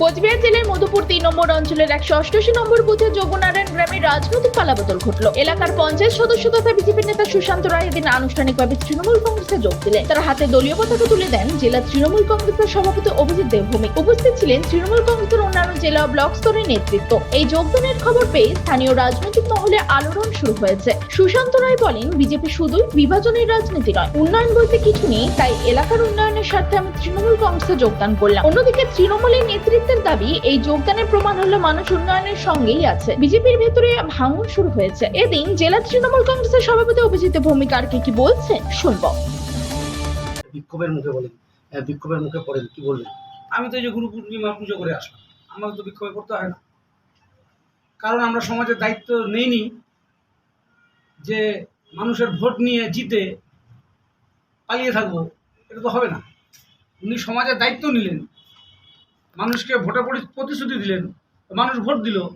কোচবিহার জেলার মধুপুর তিন নম্বর অঞ্চলের একশো অষ্টআশি নম্বর বুথে যোগনারায়ণ গ্রামে রাজনৈতিক পালাবদল ঘটল। এলাকার পঞ্চায়েত সদস্য তথা বিজেপি নেতা সুশান্ত রায় এদিন আনুষ্ঠানিকভাবে তৃণমূল কংগ্রেসে যোগ দিলেন। তার হাতে দলীয় পতাকা তুলে দেন জেলা তৃণমূল কংগ্রেসের সভাপতি অভিজিৎ দেবভূমি। উপস্থিত ছিলেন তৃণমূল কংগ্রেসের অন্যান্য জেলা ব্লক স্তরের নেতৃত্ব। এই যোগদানের খবর পেয়ে স্থানীয় রাজনৈতিক মহলে আলোড়ন শুরু হয়েছে। সুশান্ত রায় বলেন, বিজেপি শুধুই বিভাজনের রাজনীতি নয়, উন্নয়ন বলতে কিছু নেই, তাই এলাকার উন্নয়নের স্বার্থে আমি তৃণমূল কংগ্রেসে যোগদান করলাম। অন্যদিকে তৃণমূলের নেতৃত্বের দাবি এই যোগদানের প্রমাণ হলো মানুষ উন্নয়নের সঙ্গেই আছে। বিজেপির ভেতরে ভাঙন শুরু হয়েছে। এদিন জেলা তৃণমূল কংগ্রেসের সভাপতি অভিজিৎ ভূমিকার কি কি বলছে শুনব। বিক্ষোভের মুখে বলেন বিক্ষোভের মুখে পড়েন কি বলবেন? আমি তো এই যে গুরু পূর্ণিমা পুজো করে আসলাম আমাকে তো বিক্ষোভ করতে হয় না। কারণ আমরা সমাজের দায়িত্ব নেইনি যে মানুষের ভোট নিয়ে জিতে পালিয়ে থাকব এটা তো হবে না। উনি সমাজের দায়িত্ব নিলেন। মানুষকে ভোটে পরি- প্রতিশ্রুতি দিলেন, মানুষ ভোট দিল,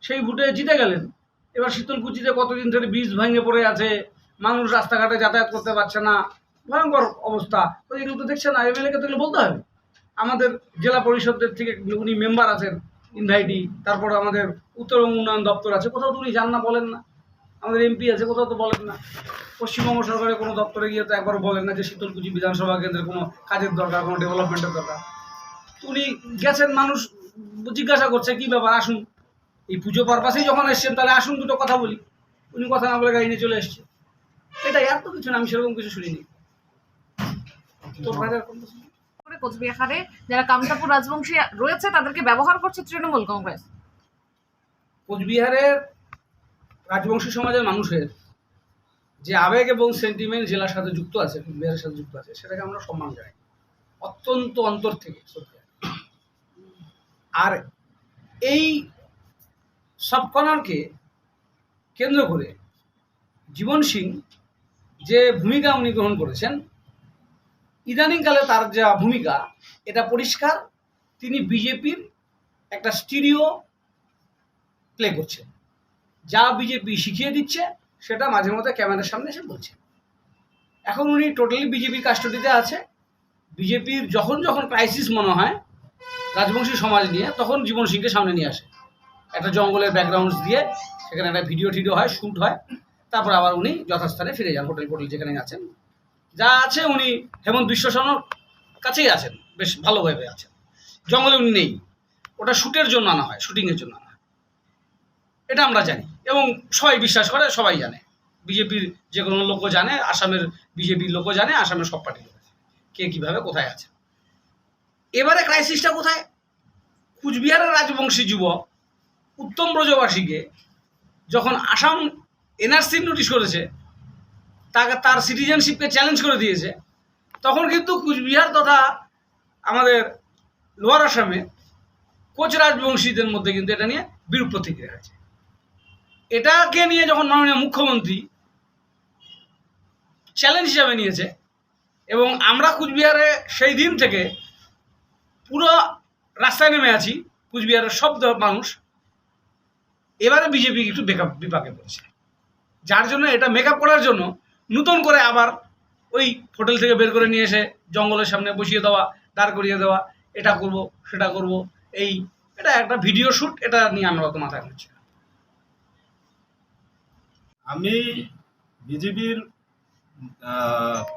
সেই ভোটে জিতে গেলেন। এবার শীতলকুচিতে কতদিন ধরে বীজ ভেঙে পড়ে আছে, মানুষ রাস্তাঘাটে যাতায়াত করতে পারছে না, ভয়ঙ্কর অবস্থা। এগুলো তো দেখছে না, এমএলএকে তো বলতে হবে। আমাদের জেলা পরিষদের থেকে উনি মেম্বার আছেন ইনভাইটি তারপর আমাদের উত্তর উন্নয়ন দপ্তর আছে, কোথাও তো উনি যান না, বলেন না। আমাদের এমপি আছে, কোথাও তো বলেন না। পশ্চিমবঙ্গ সরকারের কোনো দপ্তরে গিয়ে তো একবার বলেন না যে শীতলকুচি বিধানসভা কেন্দ্রের কোনো কাজের দরকার, কোনো ডেভেলপমেন্টের দরকার। উনি গেছেন মানুষ জিজ্ঞাসা করছে কি ব্যাপার আসুন। এই পুজো পারপাসেই যখন এসছেন তাহলে আসুন দুটো কথা বলি। উনি কথা না বলে গাড়ি নিয়ে চলে এসছে। এটাই আর তো কিছু না আমি সেরকম কিছু শুনিনি। তোর কোচবিহারে যারা কামতাপুর রাজবংশী রয়েছে তাদেরকে ব্যবহার করছে তৃণমূল কংগ্রেস। কোচবিহারের রাজবংশী সমাজের মানুষের যে আবেগ এবং সেন্টিমেন্ট জেলার সাথে যুক্ত আছে কোচবিহারের সাথে যুক্ত আছে সেটাকে আমরা সম্মান জানাই। অত্যন্ত অন্তর থেকে সত্যি আর এই সবকর্নারকে কেন্দ্র করে জীবন সিং যে ভূমিকা উনি গ্রহণ করেছেন, ইদানিংকালে তার যা ভূমিকা, এটা পরিষ্কার, তিনি বিজেপির একটা স্টিরিও প্লে করছে যা বিজেপি শিখিয়ে দিচ্ছে, সেটা মাঝে মধ্যে ক্যামেরার সামনে এসে বলছে। এখন উনি টোটালি বিজেপির কাস্টডিতে আছে। বিজেপির যখন যখন ক্রাইসিস মনে হয় রাজবংশী সমাজ নিয়ে তখন জীবন সিংকে সামনে নিয়ে আসে। একটা জঙ্গলের ব্যাকগ্রাউন্ডস দিয়ে সেখানে একটা ভিডিও টিডিও হয় শ্যুট হয়। তারপর আবার উনি যথাস্থানে ফিরে যান হোটেল ফোটেল যেখানে আছেন। যা আছে উনি হেমন্ত বিশ্ব শর্মার কাছেই আছেন, বেশ ভালোভাবে আছেন। জঙ্গলে উনি নেই। ওটা শ্যুটের জন্য আনা হয় শুটিংয়ের জন্য আনা হয়। এটা আমরা জানি এবং সবাই বিশ্বাস করে, সবাই জানে। বিজেপির যে কোনো লোকও জানে, আসামের বিজেপির লোকও জানে, আসামের সব পার্টির লোক কে কীভাবে কোথায় আছে। এবারে ক্রাইসিসটা কোথায়? কুচবিহারের রাজবংশী যুবক উত্তম ব্রজবাসীকে যখন আসাম এনআরসি নোটিশ করেছে, তাকে তার সিটিজেনশিপকে চ্যালেঞ্জ করে দিয়েছে, তখন কিন্তু কুচবিহার তথা আমাদের লোয়ার আসামে কোচ রাজবংশীদের মধ্যে কিন্তু এটা নিয়ে বিরূপ প্রতিক্রিয়া আছে এটাকে নিয়ে যখন মাননীয় মুখ্যমন্ত্রী চ্যালেঞ্জ হিসাবে নিয়েছে এবং আমরা কুচবিহারে সেই দিন থেকে পুরো রাস্তায় নেমে আছি, কুচবিহারের সব মানুষ এবারে বিজেপি একটু বেকআপ বিপাকে পড়েছে যার জন্য এটা মেকআপ করার জন্য নতুন করে আবার ওই হোটেল থেকে বের করে নিয়ে এসে জঙ্গলের সামনে বসিয়ে দেওয়া, দাঁড় করিয়ে দেওয়া, এটা করব, সেটা করব, এই এটা একটা ভিডিও শ্যুট এটা নিয়ে আমরা অত মাথায় করছি। আমি বিজেপির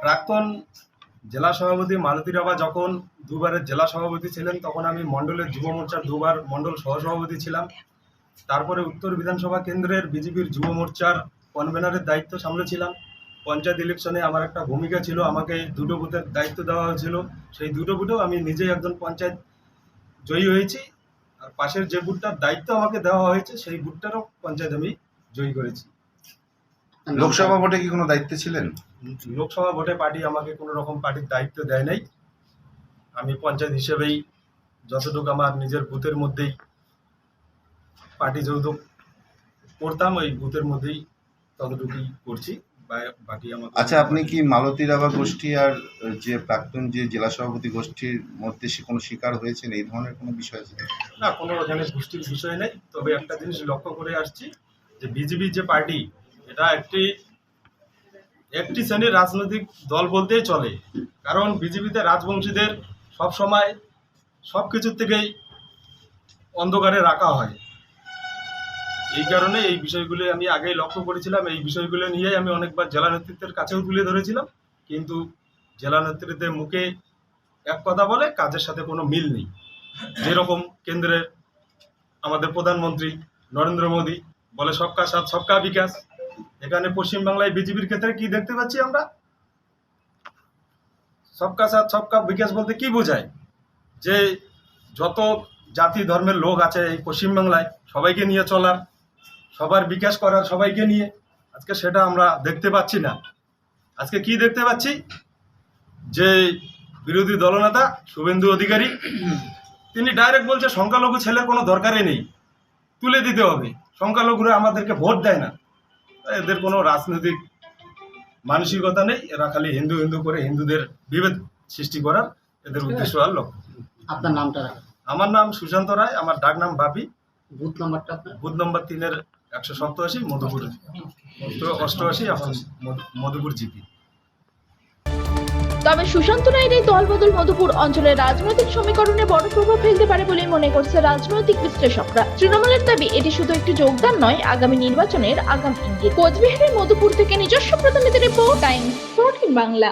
প্রাক্তন জেলা সভাপতি মালতী রাবা যখন দুবারের জেলা সভাপতি ছিলেন, তখন আমি মণ্ডলের যুব মোর্চার দুবার মণ্ডল সহসভাপতি ছিলাম। তারপরে উত্তর বিধানসভা কেন্দ্রের বিজেপির যুব মোর্চার কনভেনারের দায়িত্ব সামলেছিলাম পঞ্চায়েত ইলেকশনে আমার একটা ভূমিকা ছিল, আমাকে দুটো বুথের দায়িত্ব দেওয়া হয়েছিল। সেই দুটো বুথেও আমি নিজেই একজন পঞ্চায়েত জয়ী হয়েছি। আর পাশের যে বুথটার দায়িত্ব আমাকে দেওয়া হয়েছে, সেই বুথটারও পঞ্চায়েত আমি জয়ী করেছি। লোকসভা ভোটে কি কোনো দায়িত্বে ছিলেন? লোকসভা ভোটে পার্টি আমাকে কোনো রকম পার্টির দায়িত্ব দেয় নাই। আমি পঞ্চায়েত হিসেবেই যতটুকু আমার নিজের বুথের মধ্যেই পার্টি যেহেতু করতাম ওই বুথের মধ্যেই ততটুকুই করছি। বাকি আমার আচ্ছা আপনি কি মালতী রাভা গোষ্ঠী আর যে প্রাক্তন যে জেলা সভাপতি গোষ্ঠীর মধ্যে সে কোনো শিকার হয়েছেন? এই ধরনের কোনো বিষয় আছে? না কোনো এখানে গোষ্ঠীর বিষয় নেই। তবে একটা জিনিস লক্ষ্য করে আসছি যে বিজেপি যে পার্টি এটা একটি একটি শ্রেণির রাজনৈতিক দল বলতেই চলে। কারণ বিজেপিতে রাজবংশীদের সব সময় সব কিছুর থেকেই অন্ধকারে রাখা হয়। এই কারণে এই বিষয়গুলি আমি আগেই লক্ষ্য করেছিলাম। এই বিষয়গুলো নিয়েই আমি অনেকবার জেলা নেতৃত্বের কাছেও তুলে ধরেছিলাম। কিন্তু জেলা নেতৃত্বের মুখে এক কথা বলে, কাজের সাথে কোনো মিল নেই। যেরকম কেন্দ্রের আমাদের প্রধানমন্ত্রী নরেন্দ্র মোদী বলে, সবকা সাথ, সবকা বিকাশ। এখানে পশ্চিমবাংলায় বিজেপির ক্ষেত্রে কি দেখতে পাচ্ছি আমরা? সবকা সাথ, সবকা বিকাশ বলতে কি বোঝায়? যে যত জাতি, ধর্মের লোক আছে এই পশ্চিমবাংলায়, সবাইকে নিয়ে চলার, সবার বিকাশ করার সবাইকে নিয়ে, আজকে সেটা আমরা দেখতে পাচ্ছি না। আজকে কি দেখতে পাচ্ছি? যে বিরোধী দলনেতা শুভেন্দু অধিকারী, তিনি ডাইরেক্ট বলছে, সংখ্যালঘু ছেলের কোনো দরকারই নেই, তুলে দিতে হবে। সংখ্যালঘুরা আমাদেরকে ভোট দেয় না। এদের কোনো রাজনৈতিক মানসিকতা নেই। এরা খালি হিন্দু হিন্দু করে হিন্দুদের বিভেদ সৃষ্টি করার এদের উদ্দেশ্য আর লক্ষ্য। আপনার নামটা আমার নাম সুশান্ত রায় আমার ডাক নাম বাপি। বুথ নাম্বারটা বুথ নম্বর তিনের একশো সপ্তাশি মধুপুর। অষ্টআশি এখন মধু- মধুপুর জিপি। তবে সুশান্ত রায়ের এই দলবদল মধুপুর অঞ্চলের রাজনৈতিক সমীকরণে বড় প্রভাব ফেলতে পারে বলে মনে করছে রাজনৈতিক বিশ্লেষকরা। তৃণমূলের দাবি, এটি শুধু একটি যোগদান নয়, আগামী নির্বাচনের আগাম ইঙ্গিত। কোচবিহারের মধুপুর থেকে নিজস্ব প্রতিনিধি রিপোর্ট, টাইমস ফোরটিন বাংলা।